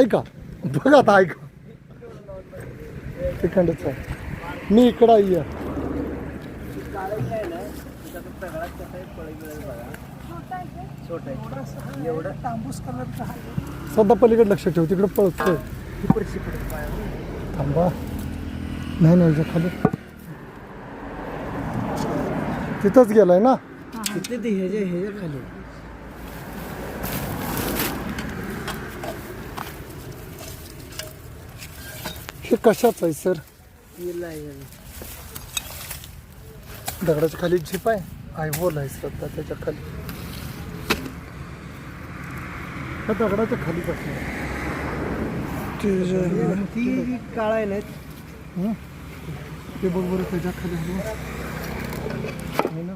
ऐका का आता ऐक. तिखंडच आहे मी इकडं आहे आहे सध्या पलीकडे लक्ष ठेव तिकडे पळतोय. थांबा. नाही नाही खाली. तिथंच गेलाय ना? तिथे ते ह्याच्या ह्याच्या खाली. हे कशाच आहे सर? दगडाच्या खाली झिप आहे? आय होल आहे सध्या त्याच्याखाली. त्या दगडाच्या खाली बसणार ती काळा आहे. ना हं? ते बघ बरं त्याच्याखाली आहे. ना?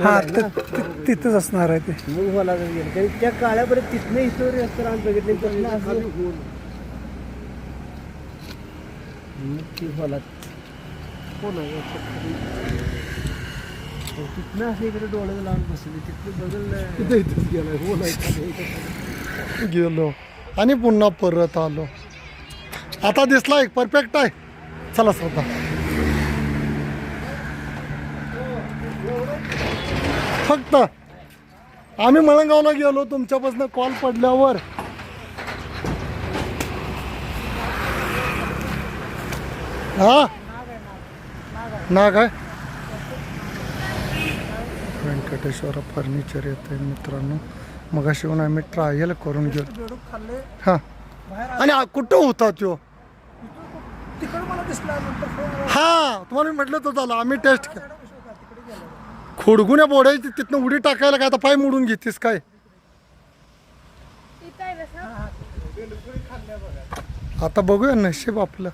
हा तिथंच असणार आहे ते. गेलं. कारण त्या काळ्यापर्यंत तिथनं हिस्टोरी रेस्टॉरंट बघितले. तसलं त्याच्याखाली असं होल मग ती होला होल आहे? याच्या खाली. तिथनं असं इकडे डोळे लावून बसले. तिथलं बघल इथे इथेच गेलाय. होल आहे खाली इथे खाली. गेलो. आणि पुन्हा परत आलो. आता दिसला एक परफेक्ट आहे. चला श्रद्धा फक्त आम्ही मळंगावला गेलो तुमच्यापासून कॉल पडल्यावर. हा? नाग आहे? व्यंकटेश्वर फर्निचर येत आहे मित्रांनो. मग शिवून आम्ही ट्रायल करून खाल्ले. हा. आणि कुठं होता तो. हा तुम्हाला मी म्हटलं तर झालं. आम्ही टेस्ट केलं तिकडे कशी होता? तिकडे गेला. खोडगुण्या बोडायची तिथनं उडी टाकायला काय आता पाय मोडून घेतीस काय? आता बघूया नशीब आपलं.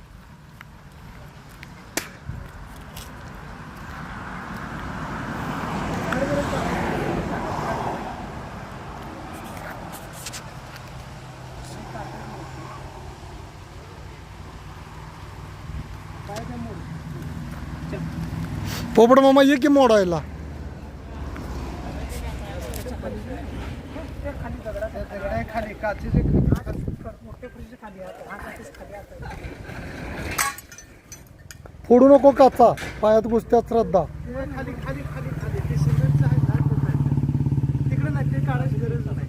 पोपट मामा ये की मोडायला? खाली काचेचे खाली. मोठे फ्रीज खाली आहे हा काचेच खाली आहे फोडू नको काचा पायात घुसत्या श्रद्धा. खाली ते सिमेंटचं आहे ना ते नाही. तिकडे नाही ते काढायची गरज नाही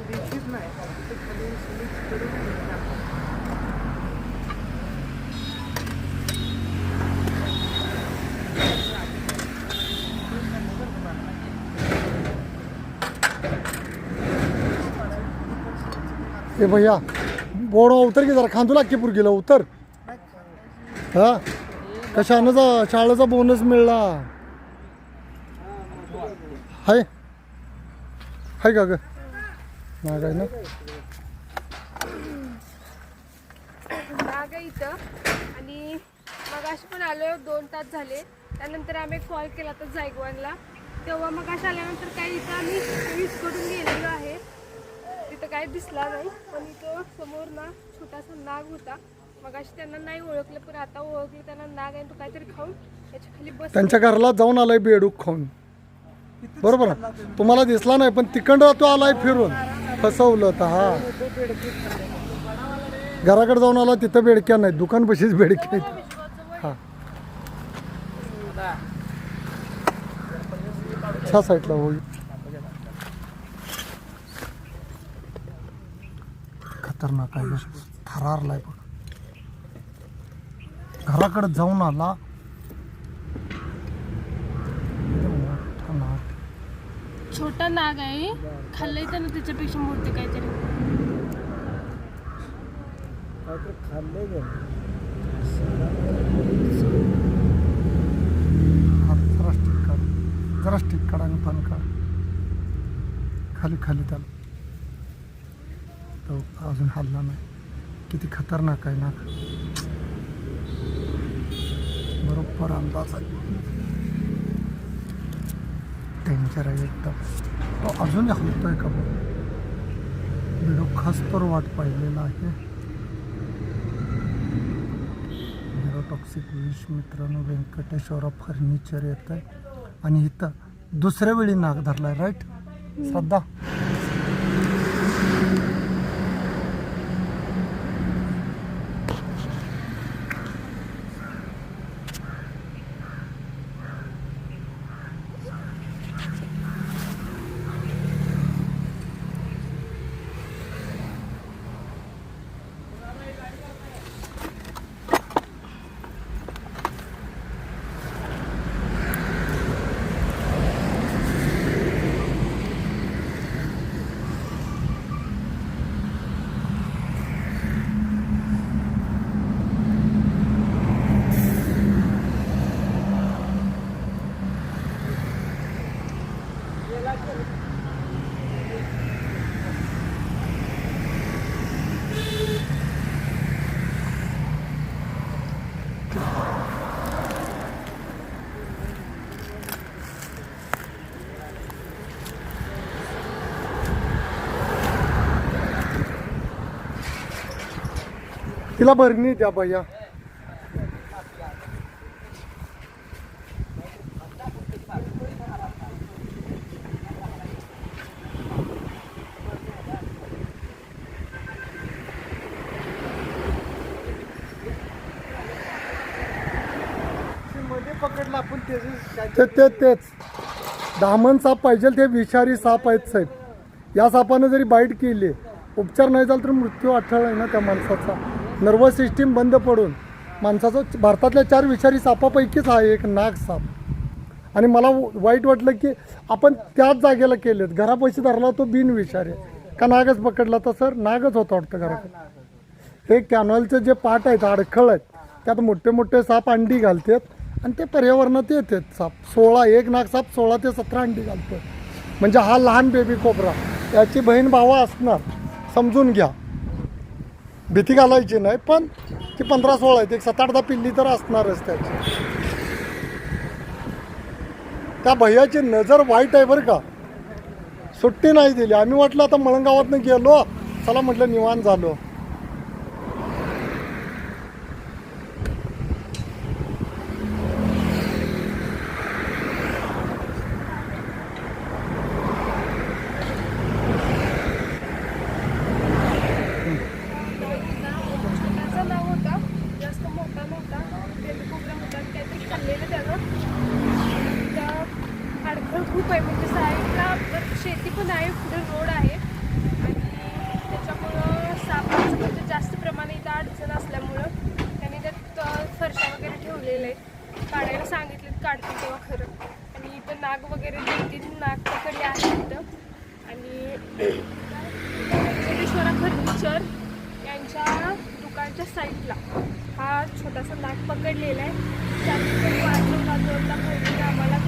भीतीच नाही ते खाली सिमेंट करून ए भैया बोडा उतर की जरा खांदू की पुरगीला उतर. हा? कशानं जा शाळेचा बोनस मिळला. हाय. हाय का ग? नाही काय ना? इथं. आणि मग अशी पण आलो दोन तास झाले. त्यानंतर आम्ही कॉल केला तर जायगवानला तेव्हा मग अशा आल्यानंतर काही इथं आम्ही वीज करून गेलेलो आहे. तिथं काही दिसला नाही पण इथं समोर ना छोटासा नाग होता. मग अशी त्यांना नाही ओळखलं पण आता ओळखलं त्यांना नाग आहे तो काहीतरी खाऊन त्याच्याखाली बस. त्यांच्या घराला जाऊन आलाय बेडूक खाऊन. बरोबर? ना? तुम्हाला दिसला नाही पण तिकडं तो आलाय फिरून. फसवलं होतं हा. घराकडे जाऊन आला तिथं बेडक्या नाही दुकान पशीच बेडक्या आहेत. हा. ह्या साईडला होईल. खतरनाक आहे. थरारलाय बघ. घराकडे जाऊन आला. छोटा नाग आहे. खाल्लंय त्यानं त्याच्यापेक्षा मोठे काहीतरी. जरा स्टिक काढ. आणि पण काढ. खाली खाली त्याला. तो अजून हल्ला नाही. किती खतरनाक आहे नाक बरोबर अंदाज आहे. डेंजर आहे एकदम. तो अजूनही हलतोय का बघ? व्हिडिओ खास तर वाट पाहिलेला आहे. टॉक्सिक विष मित्रांनो व्यंकटेश्वरा फर्निचर येत आहे आणि इथं दुसऱ्या वेळी नाग धरलाय राईट श्रद्धा. तिला भरणी द्या भैया मध्ये पकडलं आपण त्याचे ते ते तेच. दामन साप पाहिजे ते विषारी साप आहेत साहेब. या सापानं जरी बाईट केली उपचार नाही झाला तर मृत्यू अठरा आहे ना त्या माणसाचा. नर्वस सिस्टीम बंद पडून माणसाचा भारतातल्या चार विषारी सापापैकीच हा एक नाग साप. आणि मला वाईट वाटलं की आपण त्याच जागेला केलेत. घरापैसे धरला तो बिनविषारी का नागच पकडला तर सर? नागच होता वाटतं घरात. हे कॅनॉलचे जे पाट आहेत अडखळ आहेत त्यात मोठे मोठे साप अंडी घालतात. आणि ते पर्यावरणात येतात. साप सोळा एक नाग साप सोळा ते सतरा अंडी घालतो म्हणजे हा लहान बेबी कोबरा. याची बहीण भावा असणार. समजून घ्या. भीती घालायची नाही पण ती पंधरा सोळा आहेत. एक सात आठ दहा पिल्ली तर असणारच त्याची. त्या भैयाची नजर वाईट आहे बरं का. सुट्टी नाही दिली. आम्ही म्हटलं आता मळंगावातनं गेलो. चला म्हटलं निवांत झालो छोटासा नाव होता जास्त मोठा नव्हता बेबी कोबरा होता काहीतरी खाल्लेलं त्यानं त्या अडखळ खूप आहे म्हणजे साईडला तर शेती पण आहे पुढे रोड आहे. आणि त्याच्यामुळं सापाचं म्हणजे जास्त प्रमाणे इथं अडचण असल्यामुळं त्यांनी त्यात फरशा वगैरे ठेवलेल्या आहेत. काढायला सांगितलेत काढतील तेव्हा खरं. आणि इथं नाग वगैरे दोन तीन नाग पकडले आहेत इथं. आणि वेंकटेश्वरा फर्निचर यांच्या दुकानच्या साईडला हा छोटासा नाग पकडलेला आहे. त्यानंतर वाजवून वाजवला पहिले आम्हाला